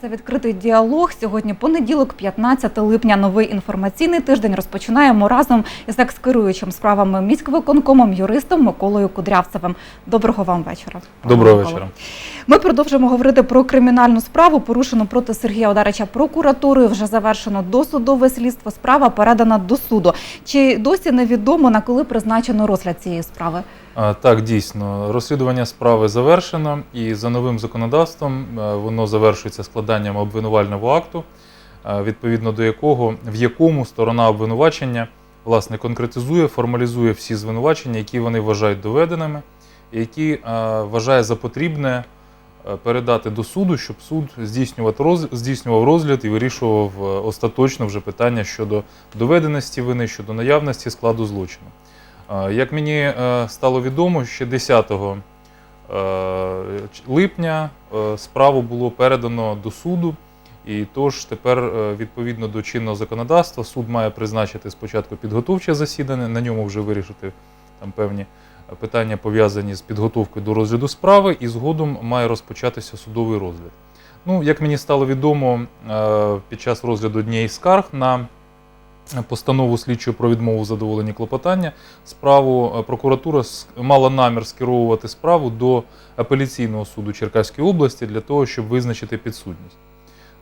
Це відкритий діалог. Сьогодні понеділок, 15 липня. Новий інформаційний тиждень розпочинаємо разом із екс-керуючим справами міськвиконкомом, юристом Миколою Кудрявцевим. Доброго вам вечора. Доброго вечора. Ми продовжуємо говорити про кримінальну справу, порушену проти Сергія Одарича прокуратурою. Вже завершено досудове слідство. Справа передана до суду. Чи досі невідомо на коли призначено розгляд цієї справи? Так, дійсно, розслідування справи завершено, і за новим законодавством е, воно завершується складанням обвинувального акту, е, відповідно до якого в якому сторона обвинувачення власне конкретизує, формалізує всі звинувачення, які вони вважають доведеними, які е, вважає за потрібне передати до суду, щоб суд здійснював роз- здійснював розгляд і вирішував е, остаточно вже питання щодо доведеності вини, щодо наявності складу злочину. Е, Як мені е, стало відомо, ще 10 е, липня е, справу було передано до суду, і тож тепер, е, відповідно до чинного законодавства, суд має призначити спочатку підготовче засідання, на ньому вже вирішити там певні е, питання пов'язані з підготовкою до розгляду справи, і згодом має розпочатися судовий розгляд. Ну, як мені стало відомо, е, під час розгляду однієї скарг на постанову слідчого про відмову в клопотання. Справу е, прокуратура мала намір скеровувати справу до апеляційного суду Черкаської області для того, щоб визначити підсудність.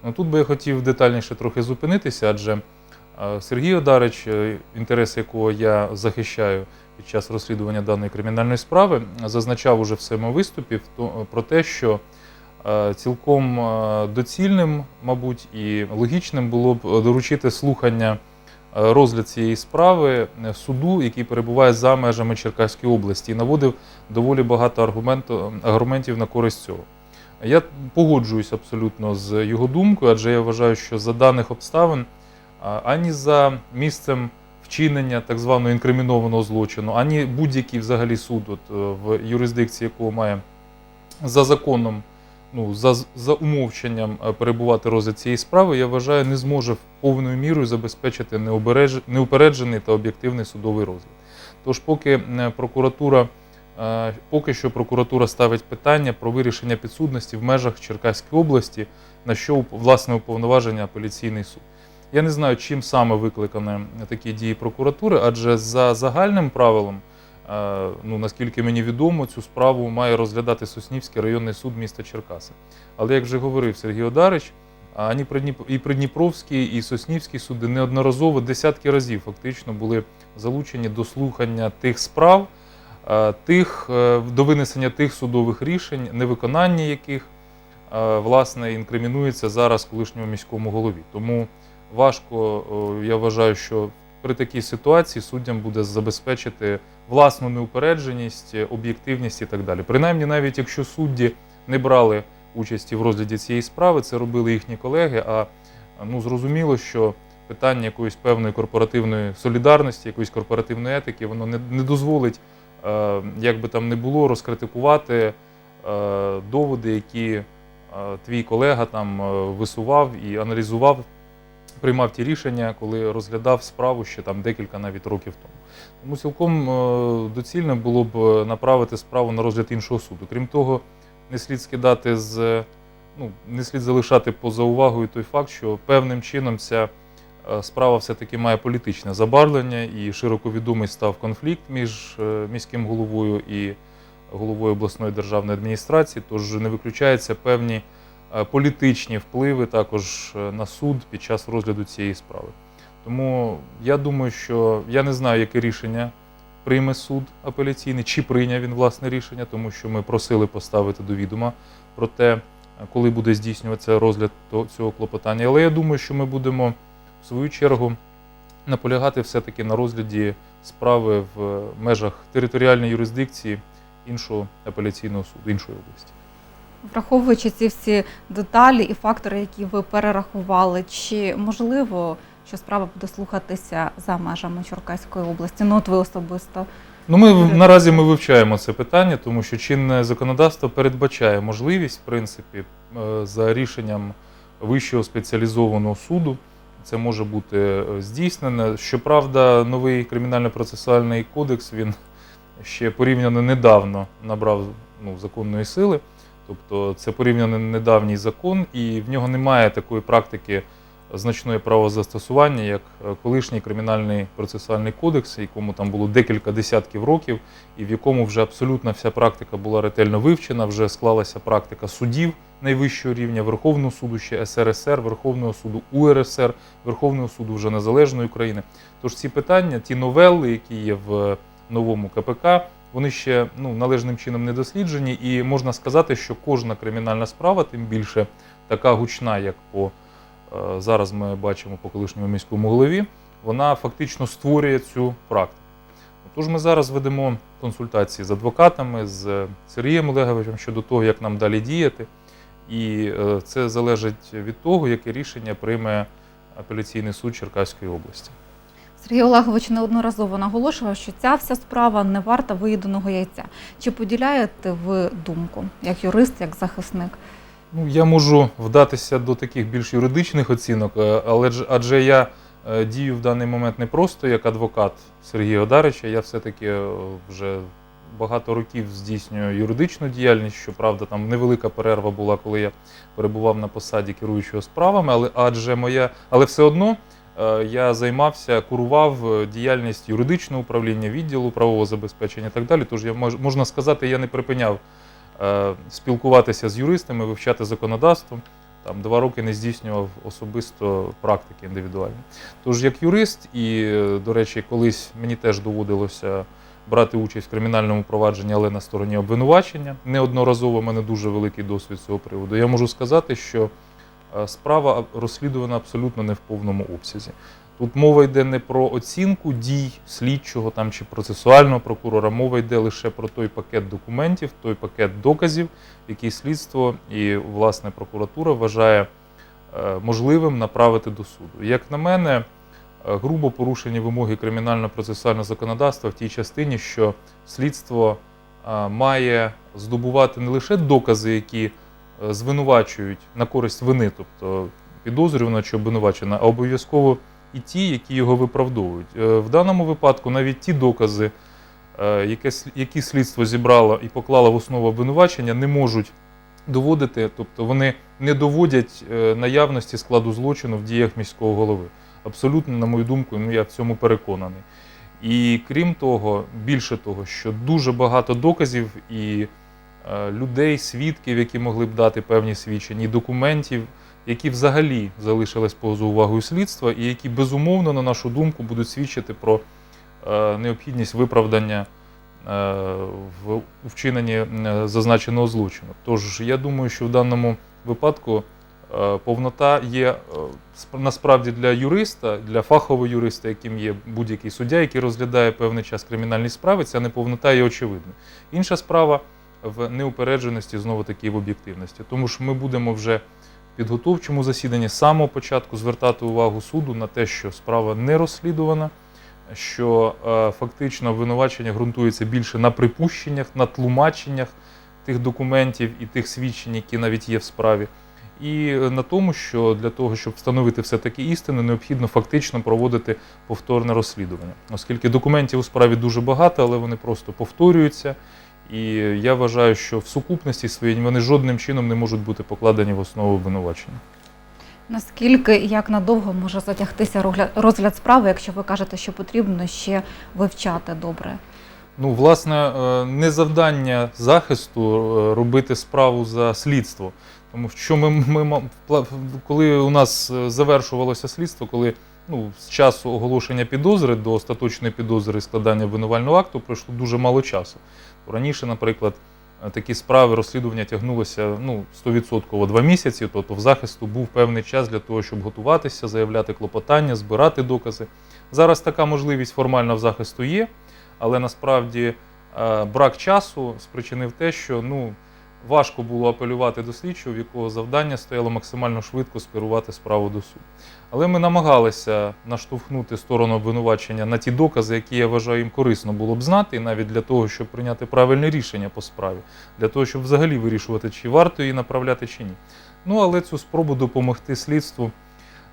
Ну, тут би я хотів детальніше трохи зупинитися, адже е, Сергій Одарич, інтереси якого я захищаю під час розслідування даної кримінальної справи, зазначав уже в своєму виступі про те, що е, цілком е, доцільним, мабуть, і логічним було б е, доручити слухання розгляд цієї справи суду, який перебуває за межами Черкаської області, і наводив доволі багато аргументів на користь цього. Я погоджуюсь абсолютно з його думкою, адже я вважаю, що за даних обставин ані за місцем вчинення так званого інкримінованого злочину, ані будь-який взагалі суд, от, е, в юрисдикції якого має за законом, ну, за, за умовченням е, перебувати розгляд цієї справи, я вважаю, не зможе повною мірою забезпечити неупереджений та об'єктивний судовий розгляд. Тож, поки прокуратура, е, поки що прокуратура ставить питання про вирішення підсудності в межах Черкаської області, на що власне уповноваження апеляційний суд. Я не знаю, чим саме викликані такі дії прокуратури, адже за загальним правилом, е, ну наскільки мені відомо, цю справу має розглядати Соснівський районний суд міста Черкаси. Але як вже говорив Сергій Одарич, ані і Придніпровський, і Соснівський суди неодноразово десятки разів фактично були залучені до слухання тих справ, е, тих, е, до винесення тих судових рішень, невиконання яких власне інкримінується зараз колишньому міському голові. Тому важко, я вважаю, що при такій ситуації суддям буде забезпечити власну неупередженість, об'єктивність і так далі. Принаймні, навіть якщо судді не брали участі в розгляді цієї справи, це робили їхні колеги. А ну зрозуміло, що питання якоїсь певної корпоративної солідарності, якоїсь корпоративної етики, воно не, не дозволить, е, як би там не було, розкритикувати е, доводи, які е, твій колега там е, висував і аналізував, приймав ті рішення, коли розглядав справу ще там декілька навіть років тому. Тому цілком е, доцільно було б е, направити справу на розгляд іншого суду. Крім того, не слід скидати з ну, не слід залишати поза увагою той факт, що певним чином ця е, справа все-таки має політичне забарвлення і широко відомий став конфлікт між е, міським головою і головою обласної державної адміністрації, тож не виключаються певні е, політичні впливи також е, на суд під час розгляду цієї справи. Тому я думаю, що я не знаю, яке рішення прийме суд апеляційний, чи прийняв він власне рішення, тому що ми просили поставити до відома про те, е, коли буде здійснюватися розгляд цього клопотання. Але я думаю, що ми будемо в свою чергу наполягати все-таки на розгляді справи в межах територіальної юрисдикції іншого апеляційного суду, іншої області. Враховуючи ці всі деталі і фактори, які ви перерахували, чи можливо, що справа буде слухатися за межами Черкаської області? Ну, от ви особисто. Ну, ми наразі ми вивчаємо це питання, тому що чинне законодавство передбачає можливість, в принципі, е, за рішенням вищого спеціалізованого суду. Це може бути е, здійснено. Щоправда, новий кримінально-процесуальний кодекс він ще порівняно недавно набрав ну, законної сили. Тобто це порівняно недавній закон, і в нього немає такої практики значної правозастосування, як е, колишній кримінальний процесуальний кодекс, якому там було декілька десятків років, і в якому вже абсолютно вся практика була ретельно вивчена, вже склалася практика судів найвищого рівня, Верховного суду ще СРСР, Верховного суду УРСР, Верховного суду вже Незалежної України. Тож ці питання, ті новели, які є в новому КПК, вони ще ну, належним чином не досліджені, і можна сказати, що кожна кримінальна справа, тим більше така гучна, як по е, зараз ми бачимо по колишньому міському голові, вона фактично створює цю практику. Тож ми зараз ведемо консультації з адвокатами, з Сергієм Олеговичем щодо того, як нам далі діяти. І е, це залежить від того, яке рішення прийме апеляційний суд Черкаської області. Сергій Олегович неодноразово наголошував, що ця вся справа не варта виїденого яйця. Чи поділяєте ви думку як юрист, як захисник? Ну, я можу вдатися до таких більш юридичних оцінок, е, але адже я е, дію в даний момент не просто як адвокат Сергія Одарича, я все-таки е, вже багато років здійснюю юридичну діяльність. Щоправда, там невелика перерва була, коли я перебував на посаді керуючого справами, але адже моя, але все одно. Е, Я займався, курував е, діяльність юридичного управління, відділу правового забезпечення і так далі. Тож я можна сказати, я не припиняв е, спілкуватися з юристами, вивчати законодавство. Там два роки не здійснював особисто практики індивідуальні. Тож, як юрист, і, до речі, колись мені теж доводилося брати участь в кримінальному провадженні, але на стороні обвинувачення. Неодноразово в мене дуже великий досвід з цього приводу. Я можу сказати, що справа розслідувана абсолютно не в повному обсязі. Тут мова йде не про оцінку дій слідчого там чи процесуального прокурора, мова йде лише про той пакет документів, той пакет доказів, який слідство і власне прокуратура вважає е, можливим направити до суду. Як на мене, е, грубо порушені вимоги кримінально-процесуального законодавства в тій частині, що слідство е, має здобувати не лише докази, які е, звинувачують на користь вини, тобто підозрюваного чи обвинувачена, а обов'язково і ті, які його виправдовують. Е, В даному випадку навіть ті докази, е, які слідство зібрало і поклало в основу обвинувачення, не можуть доводити, тобто вони не доводять е, наявності складу злочину в діях міського голови. Абсолютно, на мою думку, ну я в цьому переконаний. І крім того, більше того, що дуже багато доказів і людей, свідків, які могли б дати певні свідчення, і документів, які взагалі залишились поза увагою слідства, і які безумовно, на нашу думку, будуть свідчити про е, необхідність виправдання е, в вчиненні е, зазначеного злочину. Тож я думаю, що в даному випадку е, повнота є е, насправді для юриста, для фахового юриста, яким є будь-який суддя, який розглядає певний час кримінальні справи, ця неповнота є очевидна. Інша справа в неупередженості, знову таки в об'єктивності. Тому що ми будемо вже в підготовчому засіданні з самого початку звертати увагу суду на те, що справа не розслідувана, що е, фактично обвинувачення ґрунтується більше на припущеннях, на тлумаченнях тих документів і тих свідчень, які навіть є в справі. І е, на тому, що для того, щоб встановити все-таки істину, необхідно фактично проводити повторне розслідування, оскільки документів у справі дуже багато, але вони просто повторюються. І я вважаю, що в сукупності своїй вони жодним чином не можуть бути покладені в основу обвинувачення. Наскільки і як надовго може затягтися розгляд- справи, якщо ви кажете, що потрібно ще вивчати добре? Ну, власне, е, не завдання захисту е, робити справу за слідство. Тому що ми, ми коли у нас е, завершувалося слідство, коли ну, з часу оголошення підозри до остаточної підозри і складання обвинувального акту пройшло дуже мало часу. Раніше, наприклад, е, такі справи розслідування тягнулося ну, 100% два місяці, тобто в захисту був певний час для того, щоб готуватися, заявляти клопотання, збирати докази. Зараз така можливість формально в захисту є, але насправді е, брак часу спричинив те, що ну, важко було апелювати до слідчого, в якого завдання стояло максимально швидко скерувати справу до суду. Але ми намагалися наштовхнути сторону обвинувачення на ті докази, які я вважаю їм корисно було б знати, і навіть для того, щоб прийняти правильне рішення по справі, для того, щоб взагалі вирішувати, чи варто її направляти, чи ні. Ну але цю спробу допомогти слідству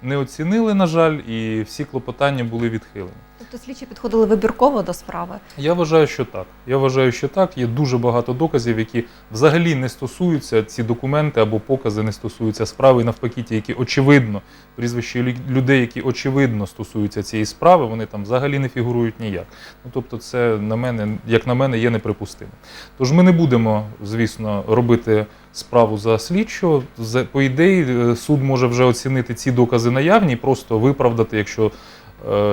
не оцінили, на жаль, і всі клопотання були відхилені. Тобто слідчі підходили вибірково до справи. Я вважаю, що так. Я вважаю, що так. Є дуже багато доказів, які взагалі не стосуються ці документи або покази не стосуються справи. Навпаки, ті, які очевидно, прізвища людей, які очевидно стосуються цієї справи, вони там взагалі не фігурують ніяк. Ну тобто, це на мене, як на мене, є неприпустимо. Тож ми не будемо, звісно, робити справу за слідчого. По ідеї, е, суд може вже оцінити ці докази наявні просто виправдати, якщо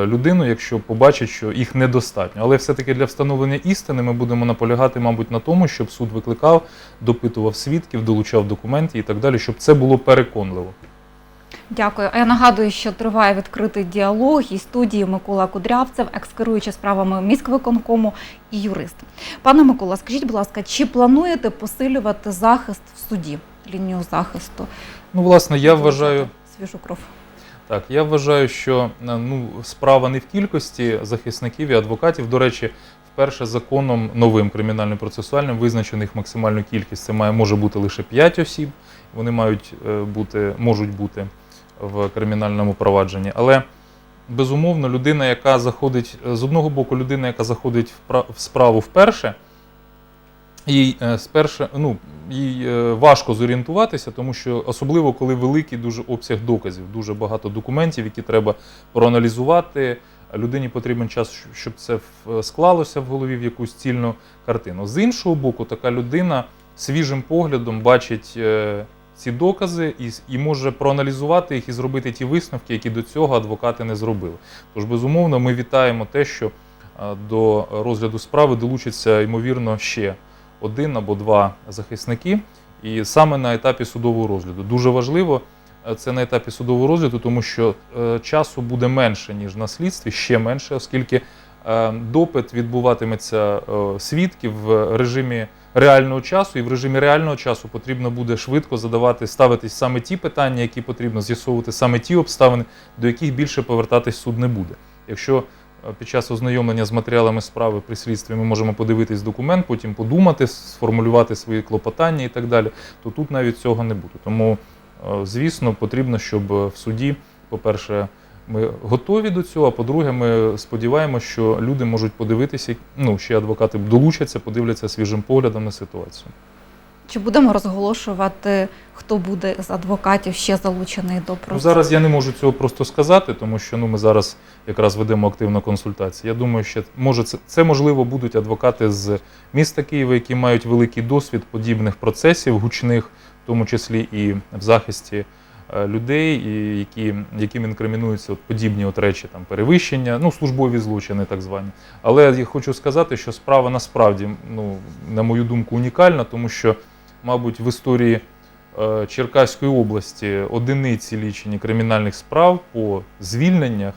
людину, якщо побачить, що їх недостатньо. Але все-таки для встановлення істини ми будемо наполягати, мабуть, на тому, щоб суд викликав, допитував свідків, долучав документи і так далі, щоб це було переконливо. Дякую. А я нагадую, що триває відкритий діалог і студії Микола Кудрявцев, екс-керуючий справами міськвиконкому і юрист. Пане Микола, скажіть, будь ласка, чи плануєте посилювати захист в суді, лінію захисту? Ну, власне, я вважаю. свіжу кров. Так, я вважаю, що е, ну, справа не в кількості захисників і адвокатів. До речі, вперше законом новим кримінальним процесуальним визначених максимальну кількість. Це має може бути лише 5 осіб. Вони мають е, бути, можуть бути в кримінальному провадженні. Але безумовно, людина, яка заходить е, з одного боку, людина, яка заходить в пра- в справу вперше. Їй е, спершу, ну, їй е, важко зорієнтуватися, тому що особливо коли великий дуже обсяг доказів, дуже багато документів, які треба проаналізувати. Людині потрібен час, щоб це в- склалося в голові в якусь цільну картину. З іншого боку, така людина свіжим поглядом бачить е, ці докази і, і може проаналізувати їх і зробити ті висновки, які до цього адвокати не зробили. Тож, безумовно, ми вітаємо те, що е, до розгляду справи долучиться ймовірно ще один або два захисники, і саме на етапі судового розгляду. Дуже важливо е, це на етапі судового розгляду, тому що е, часу буде менше, ніж на слідстві, ще менше, оскільки е, допит відбуватиметься свідків в режимі реального часу, і в режимі реального часу потрібно буде швидко задавати, ставитись саме ті питання, які потрібно з'ясовувати, саме ті обставини, до яких більше повертатись суд не буде. Якщо під час ознайомлення з матеріалами справи при слідстві ми можемо подивитись документ, потім подумати, сформулювати свої клопотання і так далі, то тут навіть цього не буде. Тому, е, звісно, потрібно, щоб в суді, по-перше, ми готові до цього. А по-друге, ми сподіваємося, що люди можуть подивитися, ну ще адвокати долучаться, подивляться свіжим поглядом на ситуацію. Чи будемо розголошувати, хто буде з адвокатів ще залучений до Ну, зараз я не можу цього просто сказати, тому що ну ми зараз якраз ведемо активну консультацію. Я думаю, що може це, це можливо будуть адвокати з міста Києва, які мають великий досвід подібних процесів, гучних, в тому числі і в захисті е, людей, і які, яким інкримінуються от подібні от речі, там перевищення, ну службові злочини, так звані. Але я хочу сказати, що справа насправді, ну на мою думку, унікальна, тому що, мабуть, в історії е, Черкаської області одиниці лічені кримінальних справ по звільненнях,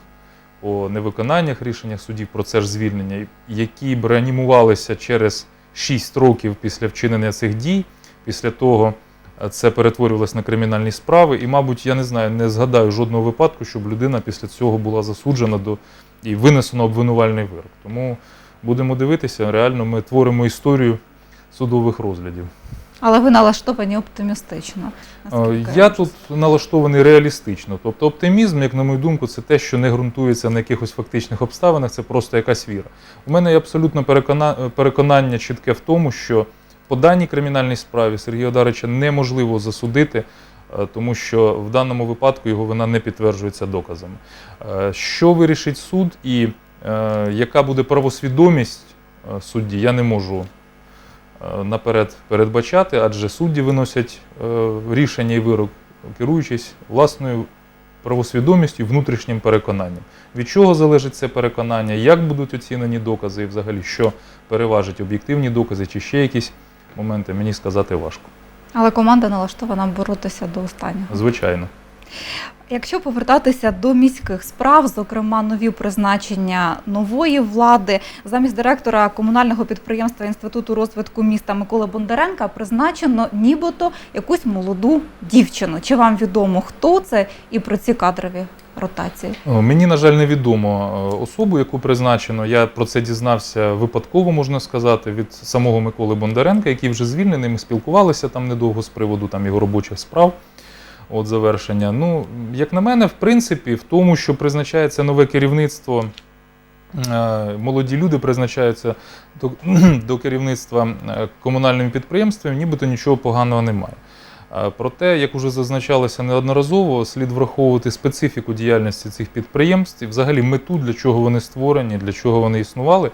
по невиконаннях рішеннях судів про це ж звільнення, які б реанімувалися через 6 років після вчинення цих дій. Після того е, це перетворювалося на кримінальні справи. І, мабуть, я не знаю, не згадаю жодного випадку, щоб людина після цього була засуджена до і винесено обвинувальний вирок. Тому будемо дивитися, реально ми творимо історію судових розглядів. Але ви налаштовані оптимістично. Е, наскільки Я тут налаштований реалістично. Тобто оптимізм, як на мою думку, це те, що не ґрунтується на якихось фактичних обставинах, це просто якась віра. У мене є абсолютно перекона- переконання чітке в тому, що по даній кримінальній справі Сергія Одарича неможливо засудити, е, тому що в даному випадку його вина не підтверджується доказами. Е, Що вирішить суд і е, яка буде правосвідомість е, судді, я не можу е, наперед передбачати, адже судді виносять е, рішення і вирок, керуючись власною правосвідомістю і внутрішнім переконанням. Від чого залежить це переконання, як будуть оцінені докази і взагалі що переважить об'єктивні докази чи ще якісь моменти, мені сказати важко. Але команда налаштована боротися до останнього. Звичайно. Якщо повертатися до міських справ, зокрема нові призначення нової влади, замість директора комунального підприємства Інституту розвитку міста Миколи Бондаренка призначено нібито якусь молоду дівчину. Чи вам відомо, хто це і про ці кадрові ротації? Мені, на жаль, невідомо е, особу, яку призначено. Я про це дізнався випадково, можна сказати, від самого Миколи Бондаренка, який вже звільнений. Ми спілкувалися там недовго з приводу там, його робочих справ. От завершення. Ну, як на мене, в принципі, в тому, що призначається нове керівництво е, молоді люди призначаються до, до керівництва е, комунальними підприємствами, нібито нічого поганого немає. Е, Проте, як уже зазначалося неодноразово, слід враховувати специфіку діяльності цих підприємств і взагалі мету, для чого вони створені, для чого вони існували.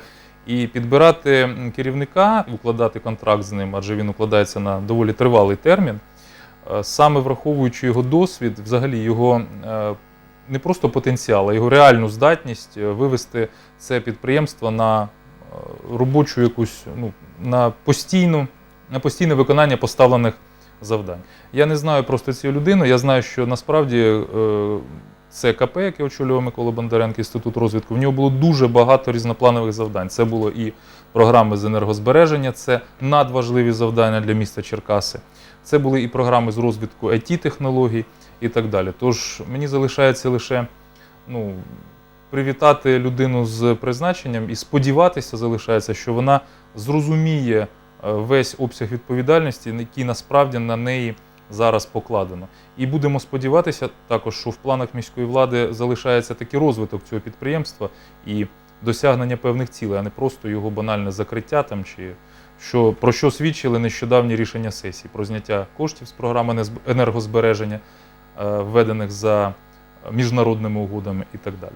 І підбирати керівника, укладати контракт з ним, адже він укладається на доволі тривалий термін, саме враховуючи його досвід, взагалі його е, не просто потенціал, а його реальну здатність е, вивести це підприємство на е, робочу якусь, ну, на постійну, на постійне виконання поставлених завдань. Я не знаю просто цю людину. Я знаю, що насправді е, це КП, яке очолював Микола Бондаренко, інститут розвитку. В нього було дуже багато різнопланових завдань. Це було і програми з енергозбереження, це надважливі завдання для міста Черкаси. Це були і програми з розвитку it технологій і так далі. Тож мені залишається лише ну, привітати людину з призначенням і сподіватися залишається, що вона зрозуміє е, весь обсяг відповідальності, який насправді на неї зараз покладено. І будемо сподіватися також, що в планах міської влади залишається такий розвиток цього підприємства і досягнення певних цілей, а не просто його банальне закриття там чи що про що свідчили нещодавні рішення сесії про зняття коштів з програми енергозбереження, е, введених за міжнародними угодами і так далі.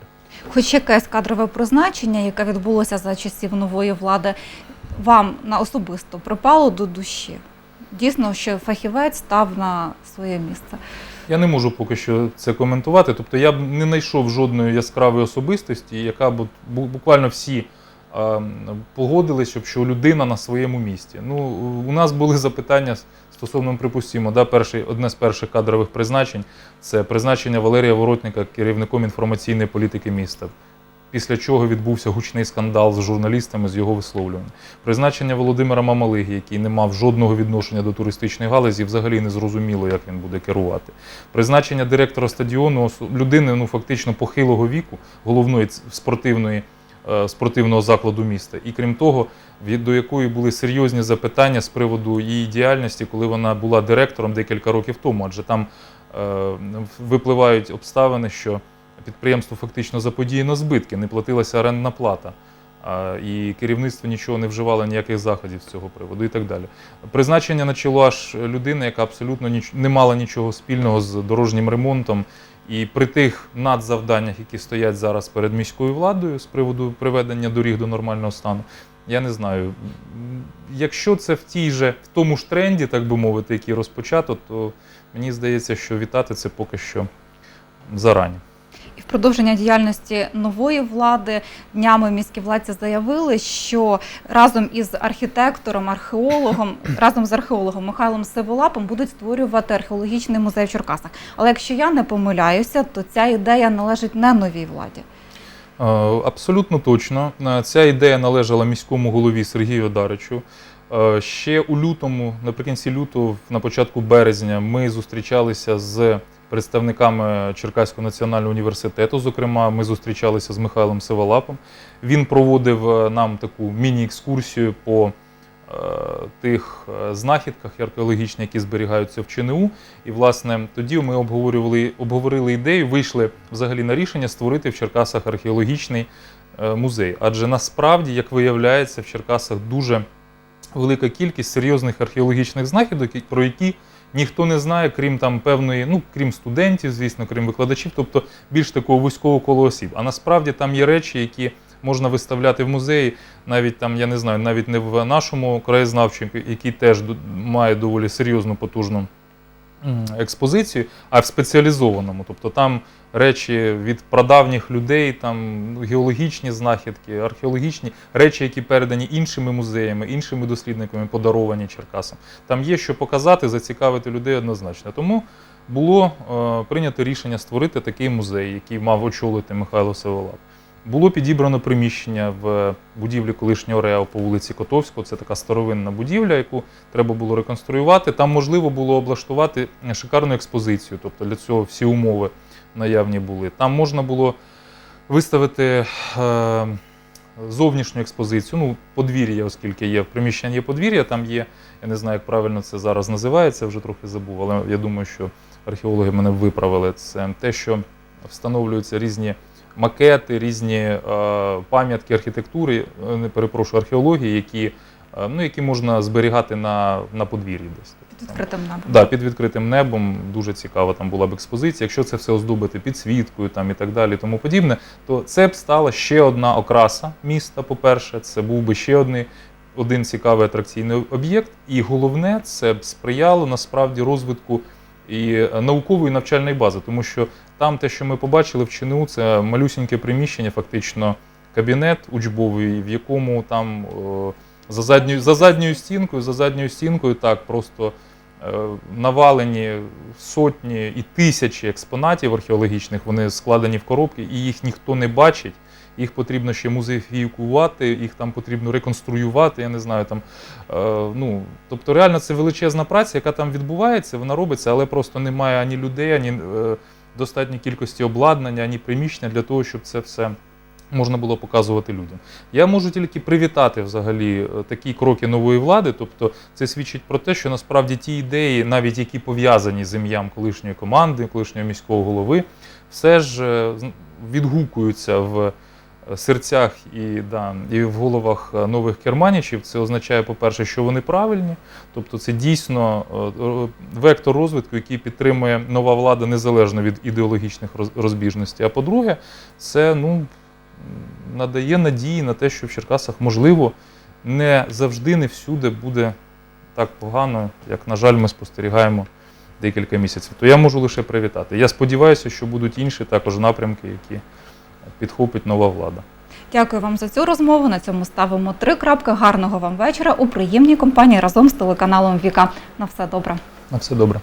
Хоч якесь кадрове призначення, яке відбулося за часів нової влади, вам на особисто припало до душі. Дійсно, що фахівець став на своє місце. Я не можу поки що це коментувати. Тобто я б не знайшов жодної яскравої особистості, яка б бу- буквально всі погодились, щоб що людина на своєму місці. Ну, у нас були запитання стосовно, припустимо, да, перший, одне з перших кадрових призначень це призначення Валерія Воротника керівником інформаційної політики міста. Після чого відбувся гучний скандал з журналістами з його висловлювань. Призначення Володимира Мамалиги, який не мав жодного відношення до туристичної галузі, взагалі не зрозуміло, як він буде керувати. Призначення директора стадіону людини ну фактично похилого віку, головної спортивної спортивного закладу міста. І крім того, від до якої були серйозні запитання з приводу її діяльності, коли вона була директором декілька років тому, адже там е, випливають обставини, що підприємство фактично заподіяно збитки, не платилася орендна плата. І керівництво нічого не вживало ніяких заходів з цього приводу і так далі. Призначення на чоло аж людини, яка абсолютно не мала нічого спільного з дорожнім ремонтом. І при тих надзавданнях, які стоять зараз перед міською владою з приводу приведення доріг до нормального стану, я не знаю. Якщо це в тій же, в тому ж тренді, так би мовити, який розпочато, то мені здається, що вітати це поки що зарані. Продовження діяльності нової влади днями міські владці заявили, що разом із архітектором, археологом, разом з археологом Михайлом Сиволапом будуть створювати археологічний музей в Черкасах. Але якщо я не помиляюся, то ця ідея належить не новій владі. Е, Абсолютно точно. Е, Ця ідея належала міському голові Сергію Одаричу. Е, Ще у лютому, наприкінці лютого, на початку березня, ми зустрічалися з представниками Черкаського національного університету. Зокрема, ми зустрічалися з Михайлом Сиволапом. Він проводив е, нам таку міні-екскурсію по е, тих е, знахідках археологічних, які зберігаються в ЧНУ. І, власне, тоді ми обговорювали, обговорили ідею, вийшли взагалі на рішення створити в Черкасах археологічний музей. Адже насправді, як виявляється, в Черкасах дуже велика кількість серйозних археологічних знахідок, про які ніхто не знає, крім там певної, ну крім студентів, звісно, крім викладачів, тобто більш такого вузького коло осіб. А насправді там є речі, які можна виставляти в музеї, навіть там, я не знаю, навіть не в нашому краєзнавчому, який теж має доволі серйозну потужну експозицію, а в спеціалізованому. Тобто там речі від прадавніх людей, там ну, геологічні знахідки, археологічні речі, які передані іншими музеями, іншими дослідниками, подаровані Черкасам. Там є що показати, зацікавити людей однозначно. Тому було е, прийнято рішення створити такий музей, який мав очолити Михайло Севолап. Було підібрано приміщення в будівлі колишнього РЕА по вулиці Котовського. Це така старовинна будівля, яку треба було реконструювати. Там можливо було облаштувати шикарну експозицію, тобто для цього всі умови наявні були. Там можна було виставити е, зовнішню експозицію, ну, подвір'я, оскільки є в приміщенні є подвір'я, там є, я не знаю, як правильно це зараз називається, вже трохи забув, але я думаю, що археологи мене виправили. Це те, що встановлюються різні макети, різні е, пам'ятки архітектури, е, не перепрошую, археології, які, е, ну, які можна зберігати на, на подвір'ї десь. Під відкритим небом. Да, під відкритим небом дуже цікава там була б експозиція. Якщо це все оздобити підсвіткою там і так далі, тому подібне, то це б стала ще одна окраса міста. По-перше, це був би ще один, один цікавий атракційний об'єкт. І головне, це б сприяло насправді розвитку і е, наукової навчальної бази, тому що там те, що ми побачили в ЧНУ, це малюсіньке приміщення, фактично кабінет учбовий, в якому там за задньою, за задньою стінкою, за задньою стінкою так просто е, навалені сотні і тисячі експонатів археологічних, вони складені в коробки, і їх ніхто не бачить. Їх потрібно ще музеїфікувати, їх там потрібно реконструювати. Я не знаю там. Е, ну, тобто, реально це величезна праця, яка там відбувається, вона робиться, але просто немає ані людей, ані е, достатньої кількості обладнання, ані приміщення для того, щоб це все можна було показувати людям. Я можу тільки привітати взагалі е, такі кроки нової влади. Тобто, це свідчить про те, що насправді ті ідеї, навіть які пов'язані з ім'ям колишньої команди, колишнього міського голови, все ж е, відгукуються в серцях і, да, і в головах е, нових керманічів. Це означає, по-перше, що вони правильні, тобто це дійсно е, вектор розвитку, який підтримує нова влада незалежно від ідеологічних розбіжностей. А по-друге, це ну, надає надії на те, що в Черкасах можливо не завжди, не всюди буде так погано, як, на жаль, ми спостерігаємо декілька місяців. То я можу лише привітати. Я сподіваюся, що будуть інші також напрямки, які підхопить нова влада. Дякую вам за цю розмову. На цьому ставимо три крапки. Гарного вам вечора у приємній компанії разом з телеканалом Віка. На все добре. На все добре.